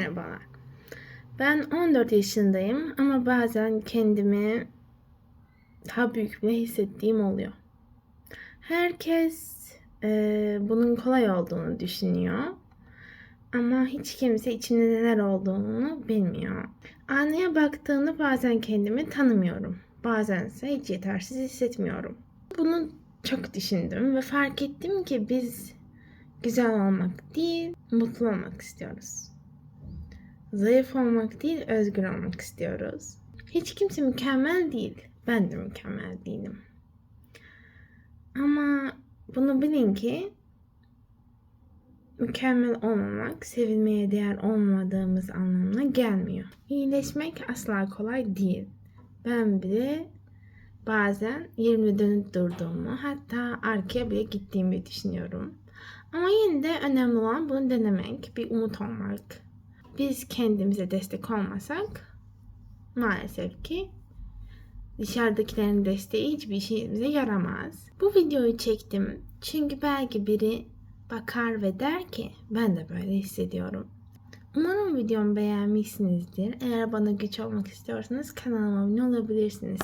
Merhabalar. Ben 14 yaşındayım ama bazen kendimi daha büyük bile hissettiğim oluyor. Herkes eee, bunun kolay olduğunu düşünüyor. Ama hiç kimse içinde neler olduğunu bilmiyor. Aynaya baktığımda bazen kendimi tanımıyorum. Bazense hiç yetersiz hissetmiyorum. Bunu çok düşündüm ve fark ettim ki biz güzel olmak değil, mutlu olmak istiyoruz. Zayıf olmak değil, özgür olmak istiyoruz. Hiç kimse mükemmel değil. Ben de mükemmel değilim. Ama bunu bilin ki mükemmel olmamak, sevilmeye değer olmadığımız anlamına gelmiyor. İyileşmek asla kolay değil. Ben bile bazen yerimde dönüp durduğumu, hatta arkaya bile gittiğimi düşünüyorum. Ama yine de önemli olan bunu denemek, bir umut olmak. Biz kendimize destek olmasak maalesef ki dışarıdakilerin desteği hiçbir işimize yaramaz. Bu videoyu çektim çünkü belki biri bakar ve der ki ben de böyle hissediyorum. Umarım videomu beğenmişsinizdir. Eğer bana güç olmak istiyorsanız kanalıma abone olabilirsiniz.